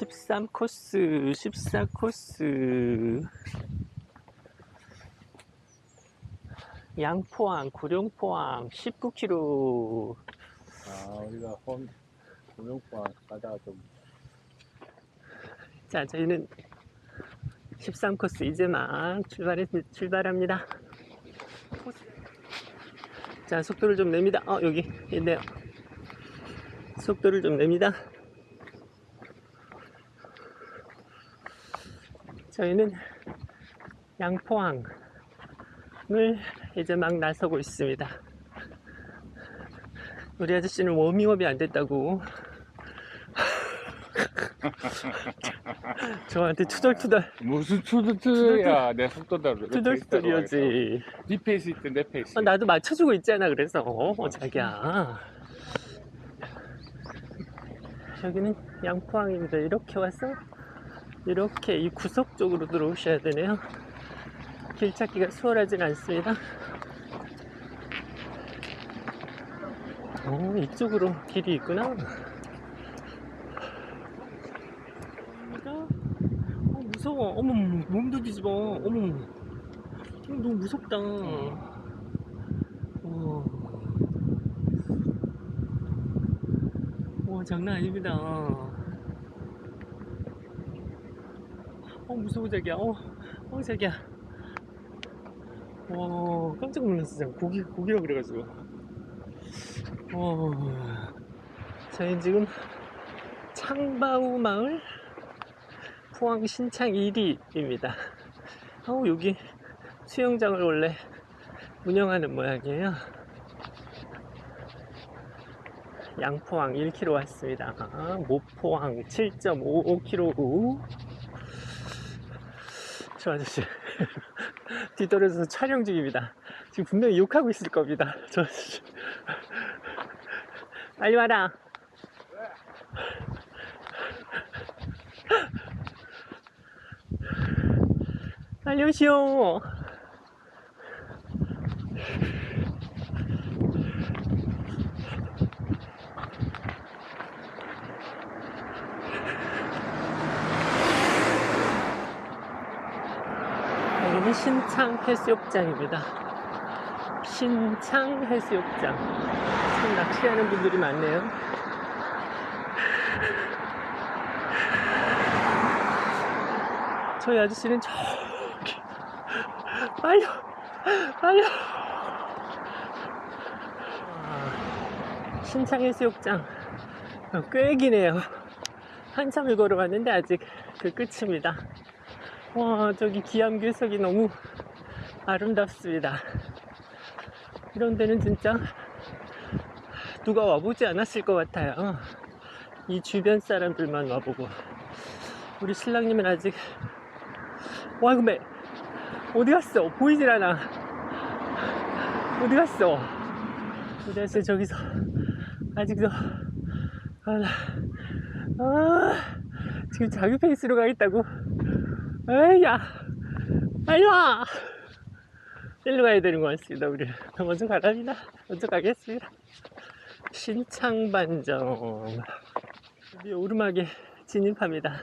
13코스, 14코스. 양포항, 구룡포항, 19km. 아, 우리가 홈, 공룡과 가다가 좀, 자, 저희는 13코스 이제 막 출발해, 출발합니다. 자, 속도를 좀 냅니다. 어, 여기 있네요. 속도를 좀 냅니다. 저희는 양포항을 이제 막 나서고 있습니다. 우리 아저씨는 워밍업이 안 됐다고 저한테 투덜투덜 무슨 투두투두야, 내 속도대로. 투덜투덜이었지. 네 페이스 있든 내 페이스. 어, 나도 맞춰주고 있잖아. 그래서 어, 자기야. 여기는 양포항입니다. 이렇게 와서 이렇게 이 구석 쪽으로 들어오셔야 되네요. 길 찾기가 수월하진 않습니다. 어, 이쪽으로 길이 있구나. 어, 무서워. 어머, 몸도 뒤집어. 어머. 어, 너무 무섭다. 와. 와, 장난 아닙니다. 어, 무서워, 자기야. 어, 어, 자기야. 와, 깜짝 놀랐어, 자 고기, 고기라 그래가지고. 와. 저희 지금 창바우 마을 포항 신창 1위입니다. 어, 여기 수영장을 원래 운영하는 모양이에요. 양포항 1km 왔습니다. 모포항 7.55km. 저 아저씨 뒤떨어져서 촬영 중입니다. 지금 분명히 욕하고 있을 겁니다. 저 아저씨. 빨리 와라. 빨리 오시오. 여기는 신창 해수욕장입니다. 신창 해수욕장. 참 낚시하는 분들이 많네요. 저희 아저씨는 저기 빨려 빨려 아, 신창 해수욕장 어, 꽤 기네요 한참을 걸어왔는데 아직 그 끝입니다 와 저기 기암괴석이 너무 아름답습니다. 이런 데는 진짜 누가 와보지 않았을 것 같아요. 이 주변 사람들만 와보고. 우리 신랑님은 아직 와매 어디 갔어? 보이질 않아. 어디 갔어? 우리 아저씨 저기서. 아직도. 아, 나- 아 지금 자기 페이스로 가겠다고 에이야 와. 일로 가야 되는 것 같습니다 우리. 먼저 가랍니다. 먼저 가겠습니다. 신창반점 드디어 오르막에 진입합니다.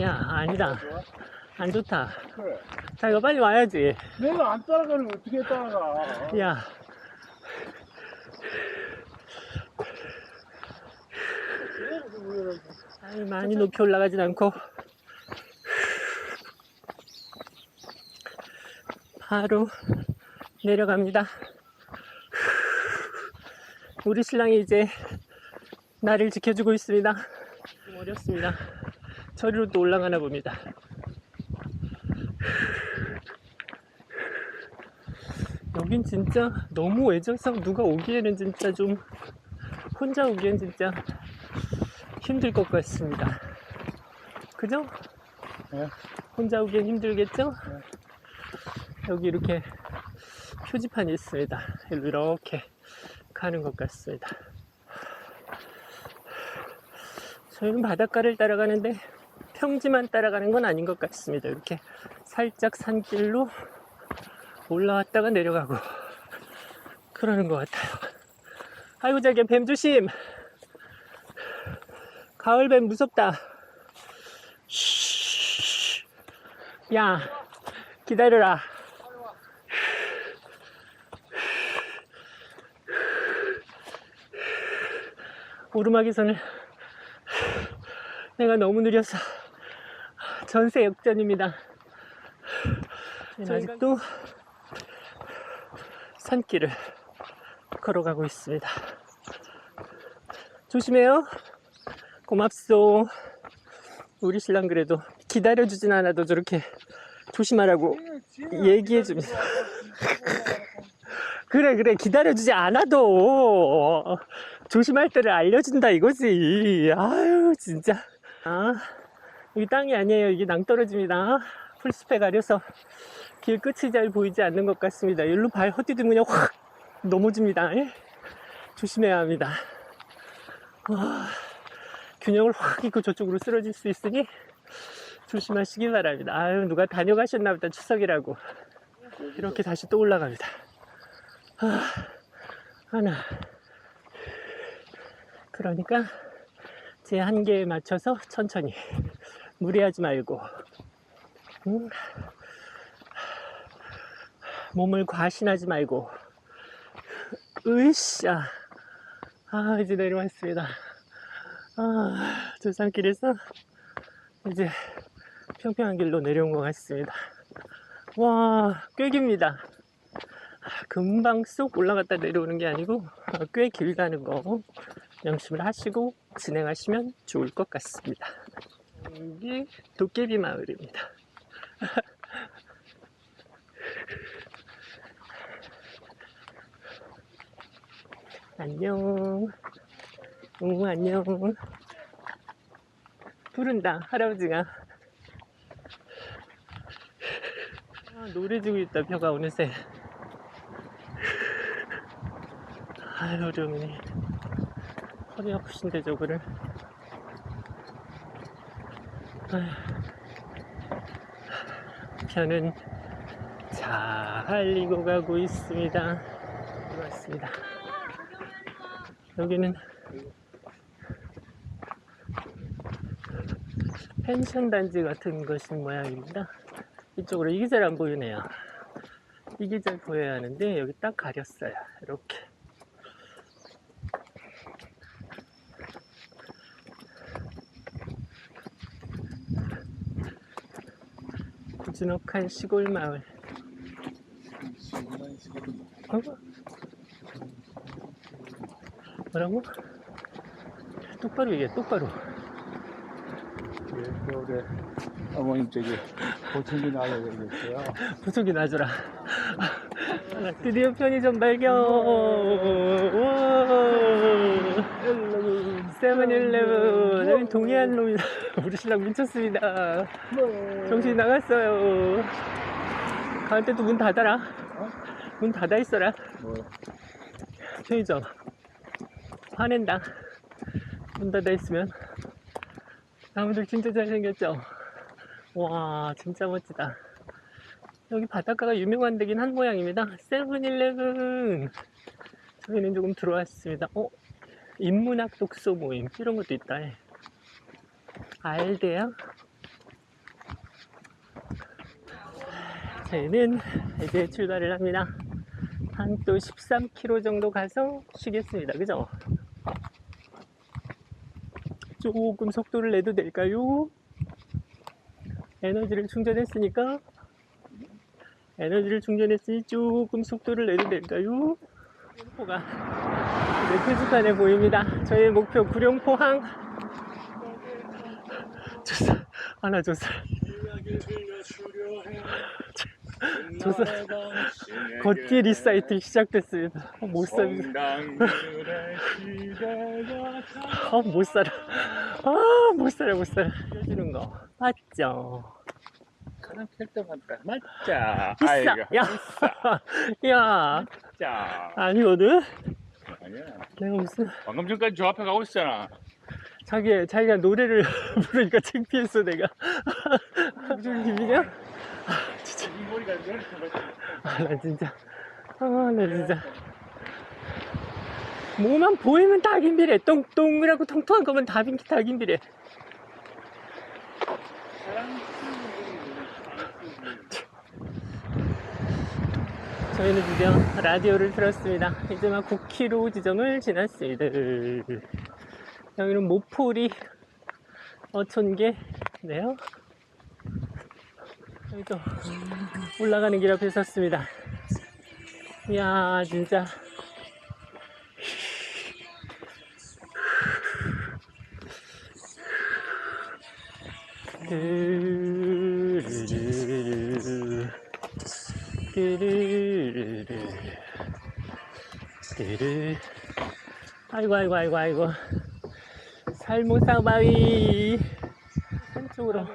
야 아니다. 안 좋다. 그래. 자 이거 빨리 와야지. 내가 안 따라가는 거 어떻게 따라가? 야. 아니 많이 높이 올라가진 않고. 바로 내려갑니다. 우리 신랑이 이제 나를 지켜주고 있습니다. 좀 어렵습니다. 저리로 또 올라가나 봅니다 여긴 진짜 너무 외져서 누가 오기에는 진짜 좀 혼자 오기엔 진짜 힘들 것 같습니다. 그죠? 네. 혼자 오기엔 힘들겠죠? 여기 이렇게 표지판이 있습니다. 이렇게 가는 것 같습니다. 저희는 바닷가를 따라가는데 평지만 따라가는 건 아닌 것 같습니다. 이렇게 살짝 산길로 올라왔다가 내려가고 그러는 것 같아요. 아이고 자기야 뱀 조심. 가을 뱀 무섭다. 쉬. 야 기다려라. 오르막에서는 내가 너무 느려서 전세 역전입니다. 아직도 산길을 걸어가고 있습니다. 조심해요. 고맙소. 우리 신랑 그래도 기다려주진 않아도 저렇게 조심하라고 얘기해주면 그래 그래 기다려주지 않아도 조심할 때를 알려준다 이거지 아유 진짜 아 여기 땅이 아니에요 이게 낭떠러집니다 풀숲에 가려서 길 끝이 잘 보이지 않는 것 같습니다. 여기로 발 헛디디면 확 넘어집니다. 예? 조심해야 합니다. 와, 균형을 확 잃고 저쪽으로 쓰러질 수 있으니 조심하시기 바랍니다. 아유 누가 다녀가셨나 보다 추석이라고. 이렇게 다시 또 올라갑니다. 아, 하나. 그러니까 제 한계에 맞춰서 천천히 무리하지 말고. 음, 몸을 과신하지 말고. 으쌰 아 이제 내려왔습니다. 아 조산길에서 이제 평평한 길로 내려온 것 같습니다. 와 꽤 깁니다. 금방 쏙 올라갔다 내려오는 게 아니고 어, 꽤 길다는 거 명심을 하시고 진행하시면 좋을 것 같습니다. 여기 도깨비 마을입니다. 안녕. 응, 안녕. 부른다, 할아버지가. 아, 노래 지고 있다, 벼가 어느새. 아유 어려우니 허리 아프신데 저거를 아휴. 편은 잘 이고 가고 있습니다 그렇습니다 여기는 펜션 단지 같은 것인 모양입니다. 이쪽으로 이게 잘 안 보이네요. 이게 잘 보여야 하는데 여기 딱 가렸어요. 이렇게. 고즈넉한 시골 마을. 어? 뭐라고? 똑바로 얘기해, 똑바로. 예, 겨울에 어머님 저기 보청기 그랬어요. 보석이 놔줘라. 아, 드디어 편의점 발견! 와! 세븐일레븐! 여기 동해안 놈이 우리 신랑 미쳤습니다. 정신이 나갔어요. 갈 때도 문 닫아라. 문 닫아 있어라. 뭐 편의점. 화낸다. 문 닫아 있으면. 나무들 진짜 잘생겼죠? 와, 진짜 멋지다. 여기 바닷가가 유명한 데긴 한 모양입니다. 세븐일레븐. 저희는 조금 들어왔습니다. 어? 인문학 독서 모임. 이런 것도 있다. 예. 알대요? 저희는 이제 출발을 합니다. 한 또 13km 정도 가서 쉬겠습니다. 그죠? 조금 속도를 내도 될까요? 에너지를 충전했으니까 에너지를 충전했으니 조금 속도를 내도 될까요? 구룡포가 네, 표지판에 보입니다. 저희의 목표 구룡포항 조사 하나 조사 조사 걷기 리사이트 시작됐습니다. 어, 못 사, 어, 못 살아. 아, 못 살아, 못 살아. 해주는 거 맞죠? 가장 캘 때마다 맞자. 비싸. 야, 야, 자. 아니거든. 아니야. 내가 무슨 방금 전까지 저 앞에 가고 있었잖아. 자기 자기가 노래를 부르니까 창피했어 내가 무슨 기분이야? 머리가 이렇게 맞지. 아, 나 진짜. 아, 나 진짜. 뭐만 보이면 다 김비래. 똥똥이라고 통통한 거면 다, 빈- 다 김비래. 저희는 드디어 라디오를 들었습니다. 이제 막 9km 지점을 지났습니다. 여기는 모포리 어촌계네요. 여기도 올라가는 길 앞에 섰습니다. 이야, 진짜. 뚜루루루. 뚜루루루. 뚜루. 아이고, 아이고, 아이고, 아이고. 살모사바위. 한쪽으로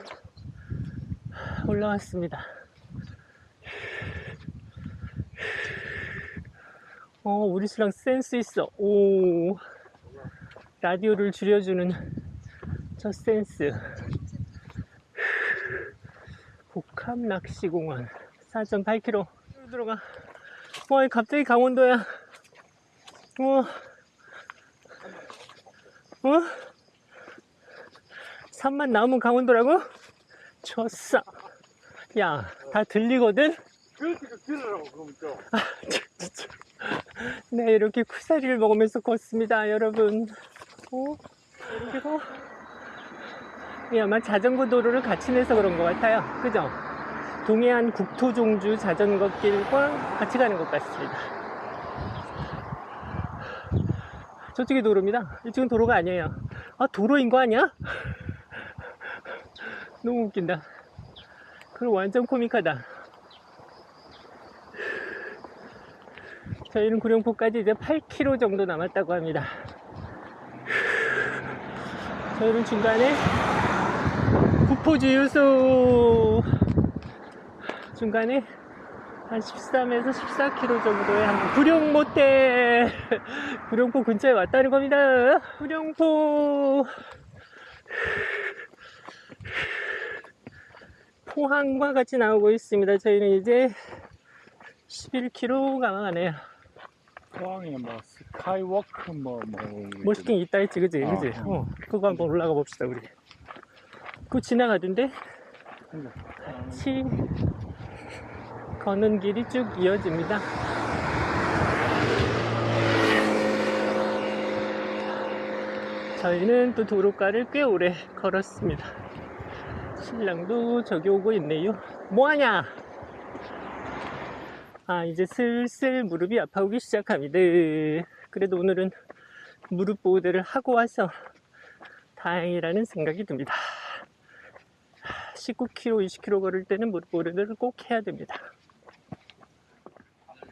올라왔습니다. 어, 우리 신랑 센스 있어. 오. 라디오를 줄여주는 저 센스. 복합 낚시공원 4.8km 들어가. 와, 갑자기 강원도야. 어. 어? 산만 나오면 강원도라고? 좋았어. 야, 다 들리거든? 들으라고 좀. 진짜. 네, 이렇게 쿠사리를 먹으면서 걷습니다, 여러분. 어? 그리고, 이 아마 자전거 도로를 같이 내서 그런 것 같아요. 그죠? 동해안 국토종주 자전거 길과 같이 가는 것 같습니다. 저쪽이 도로입니다. 이쪽은 도로가 아니에요. 아, 도로인 거 아니야? 너무 웃긴다. 그럼 완전 코믹하다. 저희는 구룡포까지 이제 8km 정도 남았다고 합니다. 저희는 중간에 구포주유소 중간에 한 13에서 14km 정도의 한 구룡모텔 구룡포 근처에 왔다는 겁니다. 구룡포 포항과 같이 나오고 있습니다. 저희는 이제 11km 가 가네요. 포항에 뭐 스카이워크 뭐 뭐 멋있긴 있다 했지, 그지? 어, 그지? 어. 어, 그거 한번 올라가 봅시다, 우리. 그거 지나가던데? 같이 걷는 길이 쭉 이어집니다. 저희는 또 도로가를 꽤 오래 걸었습니다. 신랑도 저기 오고 있네요. 뭐하냐? 아, 이제 슬슬 무릎이 아파오기 시작합니다. 그래도 오늘은 무릎 보호대를 하고 와서 다행이라는 생각이 듭니다. 19km, 20km 걸을 때는 무릎 보호대를 꼭 해야 됩니다.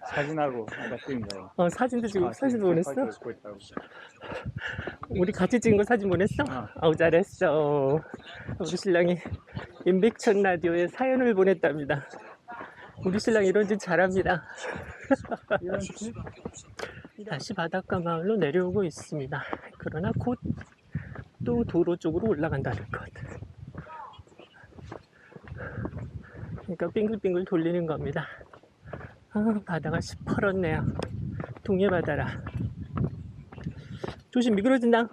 사진하고 아까 찍은 거. 어, 사진도 지금 아, 사진도 보냈어? 우리 같이 찍은 거 사진 보냈어? 어. 아우 잘했어. 우리 신랑이 임백천 라디오에 사연을 보냈답니다. 우리 신랑 이런 짓 잘합니다. 이런 다시 바닷가 마을로 내려오고 있습니다. 그러나 곧 또 도로 쪽으로 올라간다는 것. 그러니까 빙글빙글 돌리는 겁니다. 아, 바다가 시퍼렇네요. 동해 바다라. 조심 미끄러진다.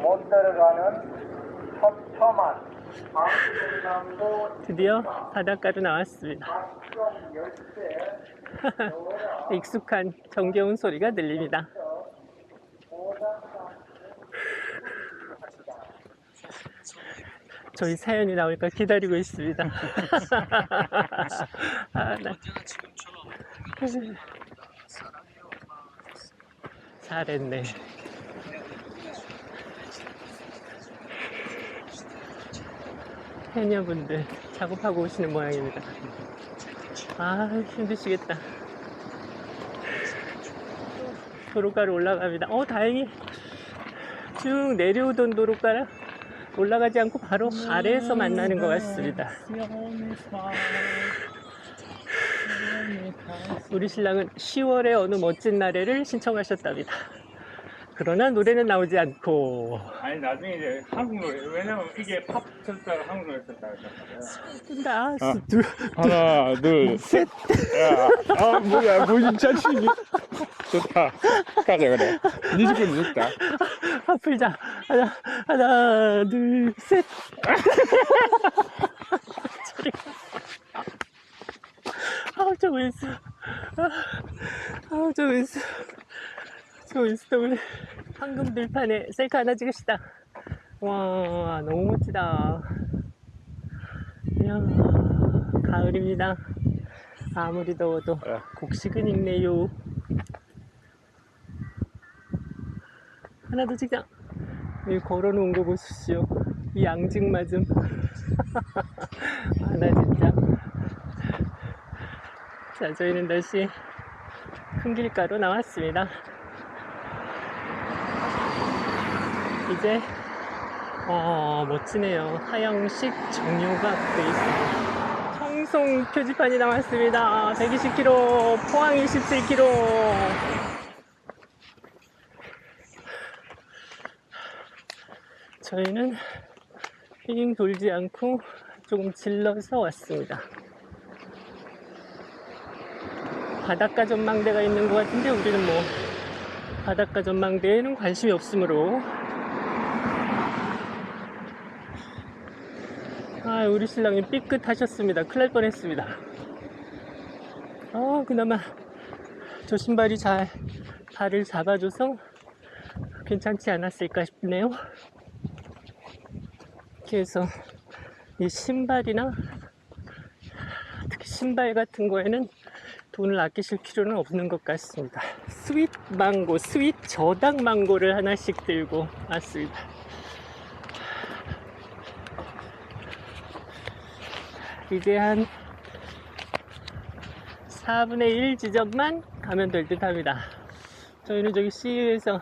못 들어가는 방송남도 드디어 바닷가로 나왔습니다. 익숙한 정겨운 소리가 들립니다. 저희 사연이 나올까 기다리고 있습니다. 아, 나. 잘했네. 해녀분들 작업하고 오시는 모양입니다. 아, 힘드시겠다. 도로가로 올라갑니다. 어, 다행히 쭉 내려오던 도로가라 올라가지 않고 바로 아래에서 만나는 것 같습니다. 우리 신랑은 10월의 어느 멋진 날에를 신청하셨답니다. 그러나 노래는 나오지 않고. 아니 나중에 이제 한국 노래. 왜냐면 이게 팝 쳤다가 한국 노래 어. 둘 하나 둘셋. 아 뭐야 무슨 자식이? 좋다. 가자 그래 니 집은 좋다. 아, 풀자 하나 하나 둘셋 아우 저 왼수 아우 저 왼수 저 왼수 때문에 황금 들판에 셀카 하나 찍읍시다. 와 너무 멋지다. 이야 가을입니다. 아무리 더워도 곡식은 익네요. 하나 더 찍자. 여기 걸어놓은 거 보십시오. 이 앙증맞음. 아 나 진짜 자 저희는 다시 큰 길가로 나왔습니다. 이제 어 멋지네요. 하영식 정류가 돼 있습니다. 청송 표지판이 나왔습니다. 120km 포항 27km 저희는 빙 돌지 않고 조금 질러서 왔습니다. 바닷가 전망대가 있는 것 같은데 우리는 뭐 바닷가 전망대에는 관심이 없으므로 아 우리 신랑이 삐끗하셨습니다. 큰일 날 뻔했습니다. 아 그나마 저 신발이 잘 발을 잡아줘서 괜찮지 않았을까 싶네요. 그래서 이 신발이나 특히 신발 같은 거에는 돈을 아끼실 필요는 없는 것 같습니다. 스윗 망고, 스윗 저당 망고를 하나씩 들고 왔습니다. 이제 한 4분의 1 지점만 가면 될 듯 합니다. 저희는 저기 CU에서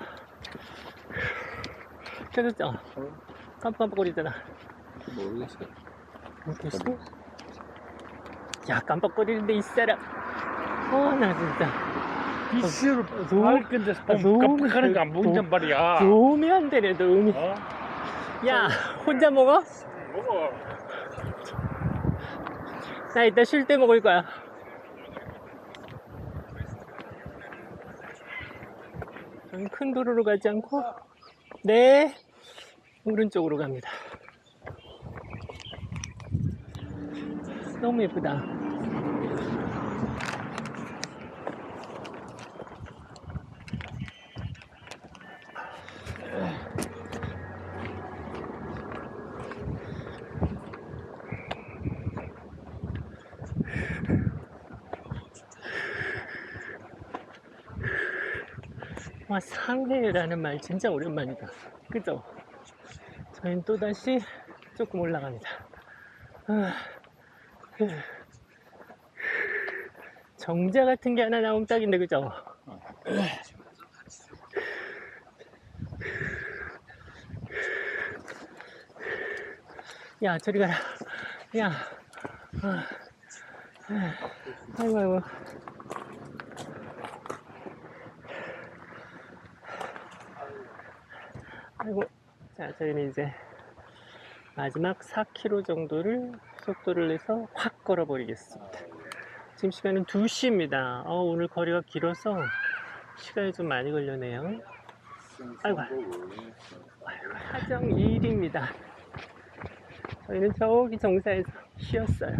켜졌죠? 깜빡거리잖아. 모르겠어요 모르겠어? 야 깜빡거리는데 이 사람 어나 진짜. 이씨를 너무- 발끈데 아, 너무- 깜빡하는 거안 보인단 말이야. 도움이 안 되네 도움이 어? 야 혼자 먹어? 먹어. 나 이따 쉴 때 먹을 거야. 저는 큰 도로로 가지 않고? 네. 오른쪽으로 갑니다. 너무 예쁘다 와 상해라는 말 진짜 오랜만이다 그죠? 저희는 또다시 조금 올라갑니다 아, 후. 정자 같은 게 하나 나오면 딱인데 그죠? 야 저리 가라 야 아, 아, 아이고 아이고 자 저희는 이제 마지막 4km 정도를 속도를 내서 확 걸어 버리겠습니다. 지금 시간은 2시입니다. 어, 오늘 거리가 길어서 시간이 좀 많이 걸려네요. 아이고 아이고. 하정 2일입니다. 저희는 저기 정사에서 쉬었어요.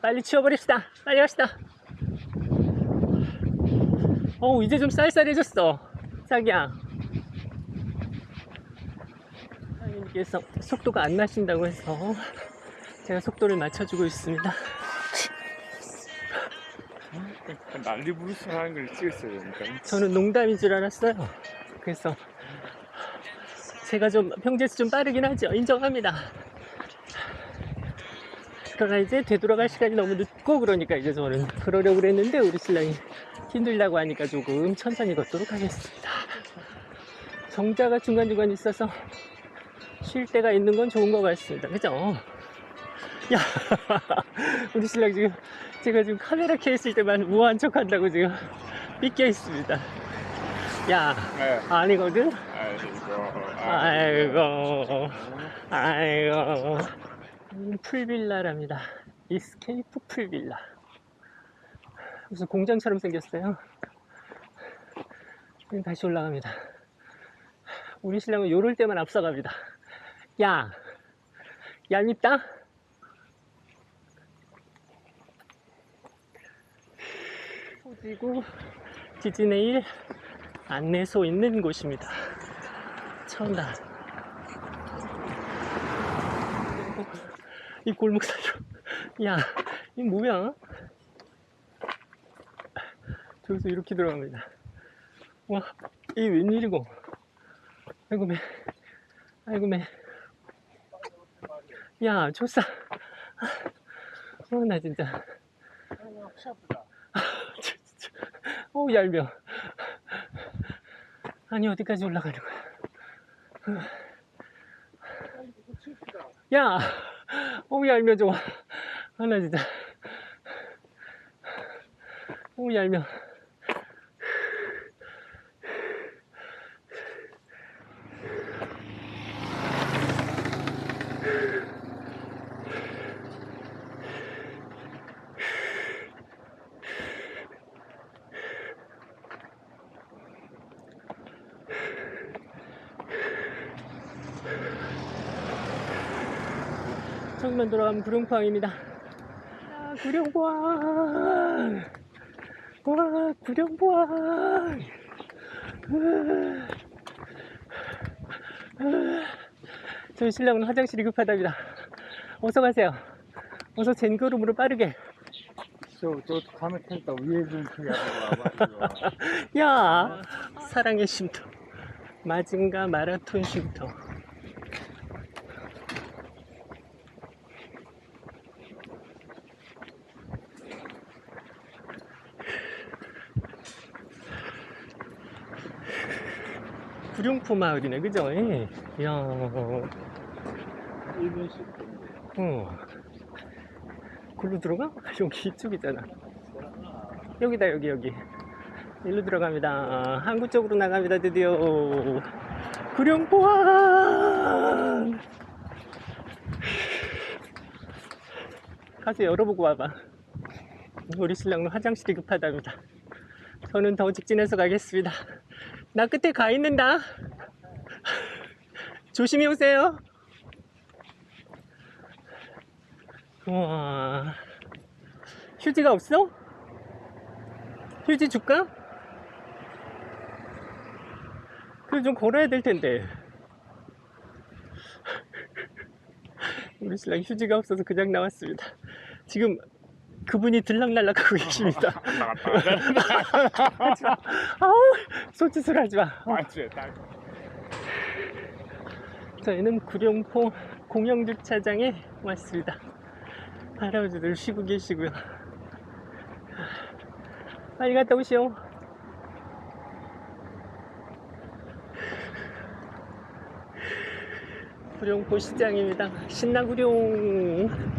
빨리 치워버립시다. 빨리 갑시다. 어우 이제 좀 쌀쌀해졌어. 자기야 사장님께서 속도가 안 나신다고 해서 제가 속도를 맞춰주고 있습니다. 난리 부르스 하는 걸 찍었어야 되니까. 저는 농담인 줄 알았어요. 그래서 제가 좀 평소에서 좀 빠르긴 하죠. 인정합니다. 그러나 이제 되돌아갈 시간이 너무 늦고 그러니까 이제 저는 그러려고 그랬는데 우리 신랑이 힘들다고 하니까 조금 천천히 걷도록 하겠습니다. 정자가 중간중간 있어서 쉴 때가 있는 건 좋은 것 같습니다 그죠? 야 우리 신랑 지금 제가 지금 카메라 켜 있을 때만 우아한 척 한다고 지금 삐껴 있습니다 야, 네. 아니거든? 아이고. 아이고, 아이고. 음, 풀빌라랍니다. 이스케이프 풀빌라. 무슨 공장처럼 생겼어요. 지금 다시 올라갑니다. 우리 신랑은 요럴 때만 앞서갑니다. 야, 얄밉다? 호지구 지지내일 안내소 있는 곳입니다. 처음다. 이 골목 사이로. 야, 이 뭐야? 저기서 이렇게 들어갑니다. 와, 이 웬일이고. 아이고, 매. 아이고, 매. 야, 조싸. 어, 나 진짜. 어우, 얄미워. 아니, 어디까지 올라가는 거야? 야! 어우, 얄미워, 좋아. 아, 나 진짜. 어우, 얄미워. 저기만 돌아가면 구룡포항입니다. 아, 구룡포항! 와, 구룡포항! 으아. 으아. 저희 신랑은 화장실이 급하답니다. 어서 가세요. 어서 젠 걸음으로 빠르게. 저, 저 가면 테니까 위에 좀. 야! 사랑의 쉼터. 마징가 마라톤 쉼터. 구룡포 마을이네, 그죠? 예. 이야, 일본식. 어. 글로 들어가? 여기 이쪽이잖아. 여기다, 여기, 여기. 일로 들어갑니다. 항구 쪽으로 나갑니다, 드디어. 구룡포항! 가서 열어보고 와봐. 우리 신랑은 화장실이 급하답니다. 저는 더 직진해서 가겠습니다. 나 끝에 가 있는다. 조심히 오세요. 우와. 휴지가 없어? 휴지 줄까? 그래 좀 걸어야 될 텐데. 우리 신랑 휴지가 없어서 그냥 나왔습니다. 지금 그분이 들락날락하고 계십니다. 마. 아우, 손짓을 하지 마. 어. 맞지, 딱. 저희는 구룡포 공영주차장에 왔습니다. 할아버지들 쉬고 계시고요. 빨리 갔다 오시오. 구룡포 시장입니다. 신나구룡.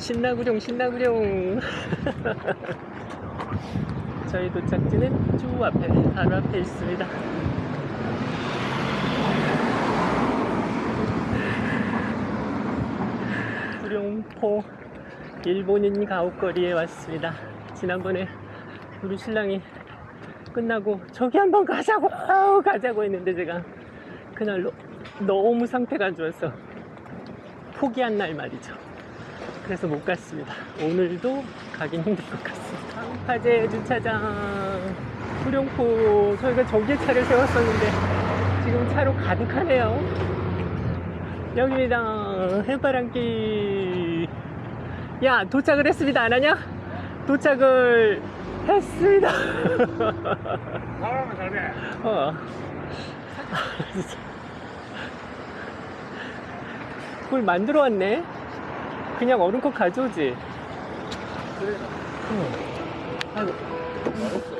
신나구룡, 신나구룡. 저희 도착지는 쭉 앞에, 바로 앞에 있습니다. 구룡포 일본인 가옥거리에 왔습니다. 지난번에 우리 신랑이 끝나고 저기 한번 가자고 아우, 가자고 했는데 제가 그날 너, 너무 상태가 안 좋아서 포기한 날 말이죠. 그래서 못 갔습니다. 오늘도 가긴 힘들 것 같습니다. 화재 주차장 구룡포 저희가 저기에 차를 세웠었는데 지금 차로 가득하네요. 여기입니다. 해바람기. 야, 도착을 했습니다. 안 하냐? 도착을 했습니다. 사람은 잘해. 어. 그걸 만들어 왔네? 그냥 얼음컵 가져오지? 그래. 응. 아이고. 알았어.